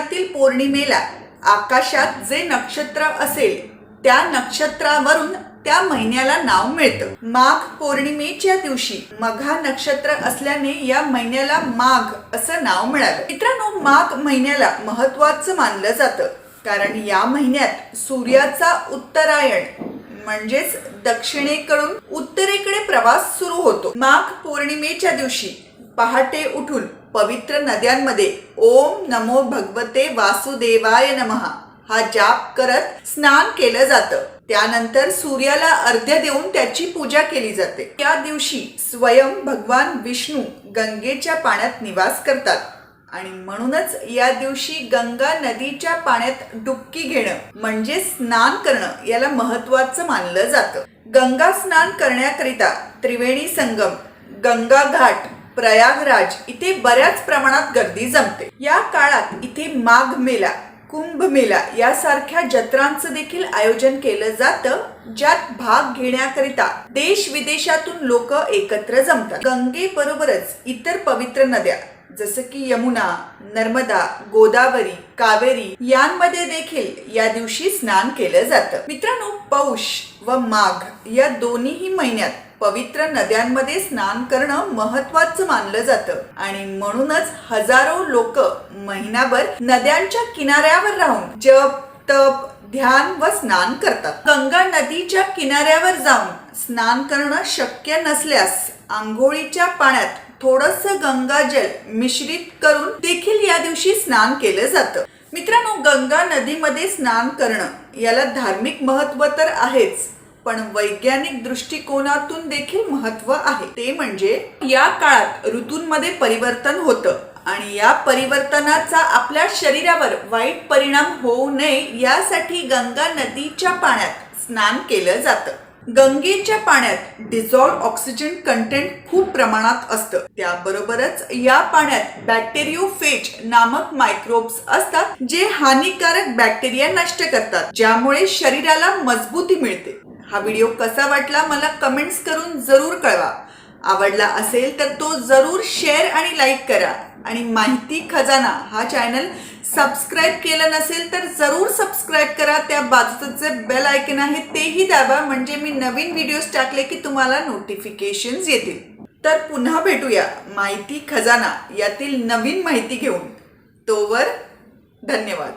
पौर्णिमेला आकाशात जे नक्षत्र असेल त्या नक्षत्रावरून त्या महिन्याला नाव मिळतं. माघ पौर्णिमेच्या दिवशी मघा नक्षत्र असल्याने या महिन्याला माघ असं नाव मिळालं. मित्रांनो माघ महिन्याला महत्वाचं मानलं जातं कारण या महिन्यात सूर्याचा उत्तरायण म्हणजेच दक्षिणेकडून उत्तरेकडे प्रवास सुरू होतो. माघ पौर्णिमेच्या दिवशी पहाटे उठून पवित्र नद्यांमध्ये ओम नमो भगवते वासुदेवाय नमः हा जाप करत स्नान केलं जातं. त्यानंतर सूर्याला अर्ध्य देऊन त्याची पूजा केली जाते. या दिवशी स्वयं भगवान विष्णू गंगेच्या पाण्यात निवास करतात आणि म्हणूनच या दिवशी गंगा नदीच्या पाण्यात डुबकी घेणं म्हणजे स्नान करणं याला महत्वाचं मानलं जातं. गंगा स्नान करण्याकरिता त्रिवेणी संगम गंगा घाट प्रयागराज इथे बऱ्याच प्रमाणात गर्दी जमते. या काळात इथे माघ मेला कुंभ मेला यासारख्या जत्रांचं देखील आयोजन केलं जातं ज्यात भाग घेण्याकरिता देश विदेशातून लोक एकत्र जमतात. गंगे बरोबरच इतर पवित्र नद्या जसं की यमुना नर्मदा गोदावरी कावेरी यांमध्ये देखील या दिवशी स्नान केलं जातं. मित्रांनो पौष व माघ या दोन्हीही महिन्यात पवित्र नद्यांमध्ये स्नान करणं महत्वाचं मानलं जातं. आणि म्हणूनच हजारो लोक महिनाभर नद्यांच्या किनाऱ्यावर राहून जप तप ध्यान व स्नान करतात. गंगा नदीच्या किनाऱ्यावर जाऊन स्नान करणं शक्य नसल्यास आंघोळीच्या पाण्यात थोडस गंगाजल मिश्रित करून देखील या दिवशी स्नान केलं जातं. मित्रांनो गंगा नदीमध्ये स्नान करणं याला धार्मिक महत्त्व तर आहेच पण वैज्ञानिक दृष्टिकोनातून देखील महत्त्व आहे. ते म्हणजे या काळात ऋतूंमध्ये परिवर्तन होतं आणि या परिवर्तनाचा आपल्या शरीरावर वाईट परिणाम होऊ नये यासाठी गंगा नदीच्या पाण्यात स्नान केलं जातं. गंगेच्या पाण्यात डिझॉल्व ऑक्सिजन कंटेंट खूप प्रमाणात असतं. त्याबरोबरच या पाण्यात बॅक्टेरियोफेज नामक मायक्रोब्स असतात जे हानिकारक बॅक्टेरिया नष्ट करतात ज्यामुळे शरीराला मजबूती मिळते. हा व्हिडिओ कसा वाटला मला कमेंट्स करून जरूर कळवा. आवडला असेल तर तो जरूर शेअर आणि लाईक करा. आणि माहिती खजाना हा चॅनल सबस्क्राईब केलं नसेल तर जरूर सबस्क्राईब करा. त्या बाजूचं जे बेल आयकन आहे तेही दाबा. म्हणजे मी नवीन व्हिडिओज टाकले की तुम्हाला नोटिफिकेशन्स येतील. तर पुन्हा भेटूया माहिती खजाना यातील नवीन माहिती घेऊन. तोवर धन्यवाद.